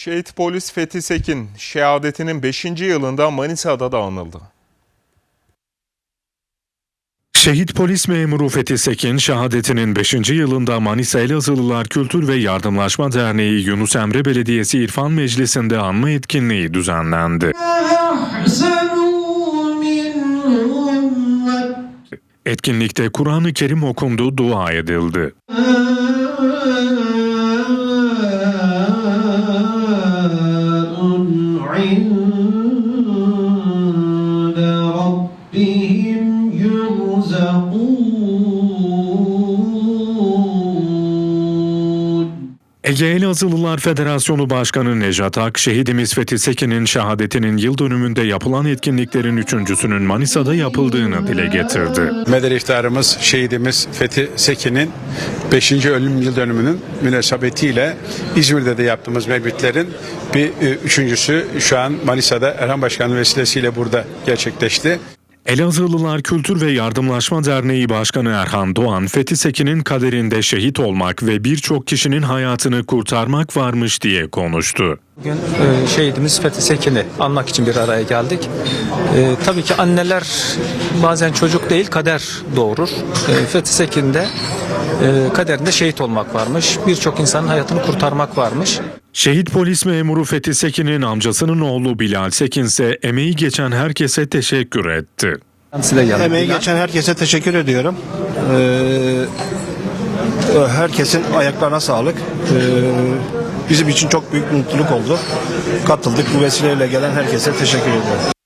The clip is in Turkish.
Şehit polis Fethi Sekin şehadetinin 5. yılında Manisa'da da anıldı. Şehit polis memuru Fethi Sekin şehadetinin 5. yılında Manisa Elazığlılar Kültür ve Yardımlaşma Derneği Yunus Emre Belediyesi İrfan Meclisi'nde anma etkinliği düzenlendi. Etkinlikte Kur'an-ı Kerim okundu, dua edildi. Ege Elazığlılar Federasyonu Başkanı Nejat Ak, şehidimiz Fethi Sekin'in şehadetinin yıl dönümünde yapılan etkinliklerin üçüncüsünün Manisa'da yapıldığını dile getirdi. Medel iftarımız şehidimiz Fethi Sekin'in 5. ölüm yıl dönümünün münasebetiyle İzmir'de de yaptığımız mevlütlerin bir e, üçüncüsü şu an Manisa'da Erhan Başkan'ın vesilesiyle burada gerçekleşti. Elazığlılar Kültür ve Yardımlaşma Derneği Başkanı Erhan Doğan, Fethi Sekin'in kaderinde şehit olmak ve birçok kişinin hayatını kurtarmak varmış diye konuştu. Bugün e, şehidimiz Fethi Sekin'i anmak için bir araya geldik. E, tabii ki anneler bazen çocuk değil kader doğurur. E, Fethi Sekin'de e, kaderinde şehit olmak varmış. Birçok insanın hayatını kurtarmak varmış. Şehit polis memuru Fethi Sekin'in amcasının oğlu Bilal Sekin ise emeği geçen herkese teşekkür etti. Emeği geçen herkese teşekkür ediyorum. Ee, herkesin ayaklarına sağlık. Ee, bizim için çok büyük mutluluk oldu. Katıldık bu vesileyle gelen herkese teşekkür ediyorum.